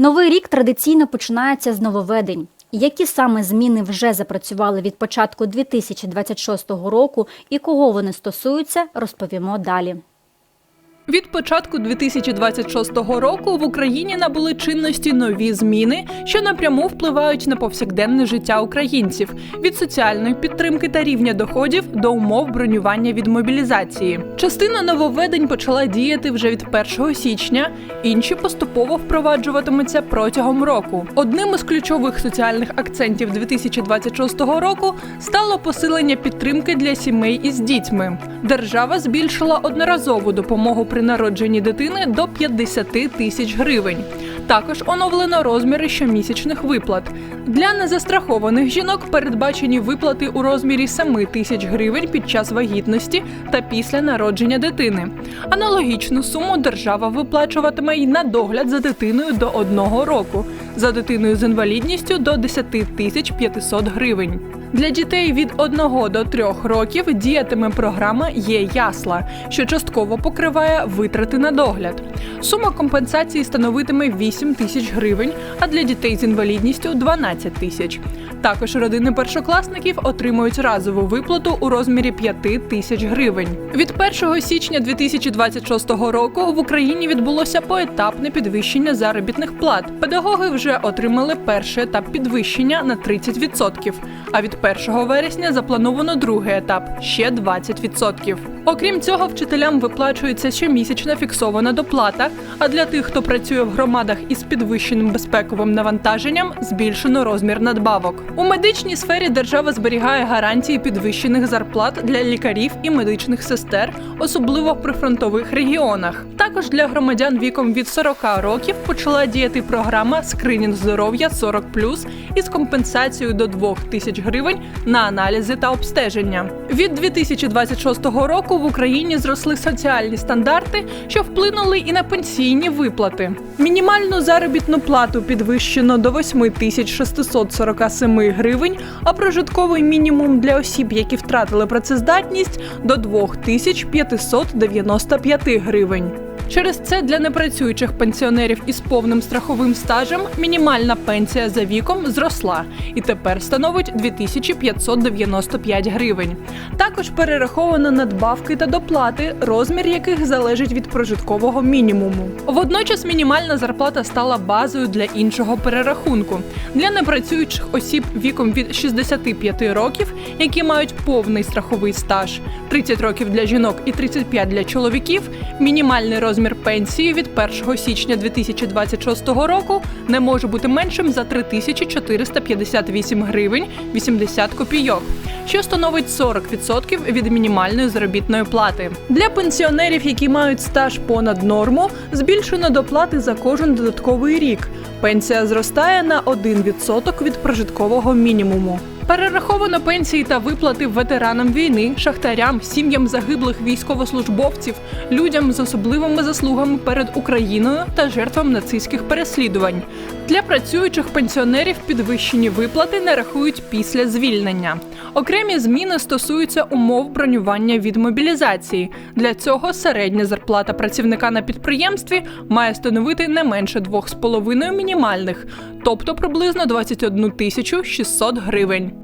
Новий рік традиційно починається з нововведень. Які саме зміни вже запрацювали від початку 2026 року і кого вони стосуються, розповімо далі. Від початку 2026 року в Україні набули чинності нові зміни, що напряму впливають на повсякденне життя українців від соціальної підтримки та рівня доходів до умов бронювання від мобілізації. Частина нововведень почала діяти вже від 1 січня, інші поступово впроваджуватимуться протягом року. Одним із ключових соціальних акцентів 2026 року стало посилення підтримки для сімей із дітьми. Держава збільшила одноразову допомогу при народженні дитини до 50 тисяч гривень. Також оновлено розміри щомісячних виплат. Для незастрахованих жінок передбачені виплати у розмірі 7 тисяч гривень під час вагітності та після народження дитини. Аналогічну суму держава виплачуватиме й на догляд за дитиною до одного року, за дитиною з інвалідністю до 10 тисяч 500 гривень. Для дітей від 1 до 3 років діятиме програма Є ясла, що частково покриває витрати на догляд. Сума компенсації становитиме 8 тисяч гривень, а для дітей з інвалідністю 12 тисяч. Також родини першокласників отримують разову виплату у розмірі 5 тисяч гривень. Від 1 січня 2026 року в Україні відбулося поетапне підвищення заробітних плат. Педагоги вже отримали перший етап підвищення на 30%, а від 1 вересня заплановано другий етап ще 20%. Окрім цього, вчителям виплачується щомісячна фіксована доплата. А для тих, хто працює в громадах із підвищеним безпековим навантаженням, збільшено розмір надбавок. У медичній сфері держава зберігає гарантії підвищених зарплат для лікарів і медичних сестер, особливо в прифронтових регіонах. Також для громадян віком від 40 років почала діяти програма Скринінг здоров'я 40+, із компенсацією до 2 тисяч гривень на аналізи та обстеження. Від 2026 року в Україні зросли соціальні стандарти, що вплинули і на пенсійні виплати. Мінімальну заробітну плату підвищено до 8 тисяч 647 гривень, а прожитковий мінімум для осіб, які втратили працездатність, до 2 тисяч 595 гривень. Через це для непрацюючих пенсіонерів із повним страховим стажем мінімальна пенсія за віком зросла і тепер становить 2595 гривень. Також перераховано надбавки та доплати, розмір яких залежить від прожиткового мінімуму. Водночас мінімальна зарплата стала базою для іншого перерахунку для непрацюючих осіб віком від 65 років, які мають повний страховий стаж, 30 років для жінок і 35 для чоловіків. Мінімальний розмір пенсії від 1 січня 2026 року не може бути меншим за 3458 гривень 80 копійок, що становить 40% від мінімальної заробітної плати. Для пенсіонерів, які мають стаж понад норму, збільшено доплати за кожен додатковий рік. Пенсія зростає на 1% від прожиткового мінімуму. Перераховано пенсії та виплати ветеранам війни, шахтарям, сім'ям загиблих військовослужбовців, людям з особливими заслугами перед Україною та жертвам нацистських переслідувань. Для працюючих пенсіонерів підвищені виплати не рахують після звільнення. Окремі зміни стосуються умов бронювання від мобілізації. Для цього середня зарплата працівника на підприємстві має становити не менше 2,5 мінімальних, тобто приблизно 21 тисячу 600 гривень.